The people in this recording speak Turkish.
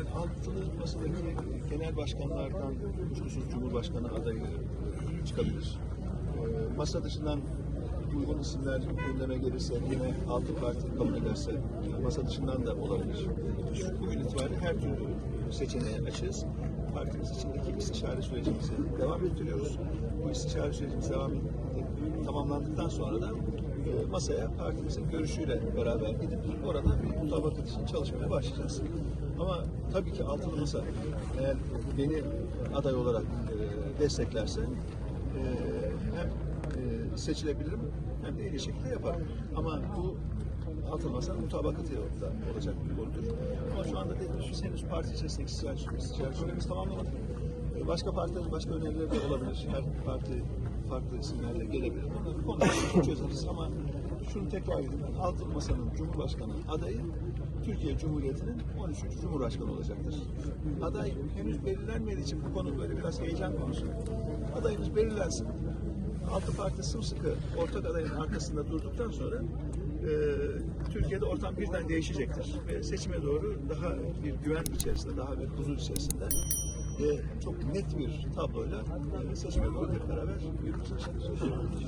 Altılı masadaki genel başkanlardan kuşkusuz Cumhurbaşkanı adayı çıkabilir. Ee, Masa dışından uygun isimler gündeme gelirse yine altı parti kabul ederse masa dışından da olabilir. Bugün itibariyle her türlü seçeneğe açığız. Partimiz içindeki istişare sürecimizi devam ettiriyoruz. Bu istişare sürecimiz devam tamamlandıktan sonra da e, masaya partimizin görüşüyle beraber gidip orada bir mutabakat için çalışmaya başlayacağız. Ama tabii ki altılı masa eğer beni aday olarak e, desteklerse e, hem e, seçilebilirim hem de en iyi şekilde yaparım. Ama bu altılı masanın mutabakatı da olacak bir konudur. Ama şu anda dediğim gibi henüz parti içerisindeki istişare süremiz tamamlamadık. E, Başka partilerin başka önerileri de olabilir. Her parti farklı isimlerle gelebilir. Bunları konuşuruz, çözeriz ama şunu tekrar edeyim. Altılı Masa'nın Cumhurbaşkanı adayı Türkiye Cumhuriyeti'nin 13. Cumhurbaşkanı olacaktır. Aday henüz belirlenmediği için bu konu böyle biraz heyecan konusu. Adayımız belirlensin. Altı parti sımsıkı ortak adayın arkasında durduktan sonra e, Türkiye'de ortam birden değişecektir. Ve seçime doğru daha bir güven içerisinde, daha bir huzur içerisinde ve çok net bir tabloyla e, seçime doğru hep beraber yürüyeceğiz.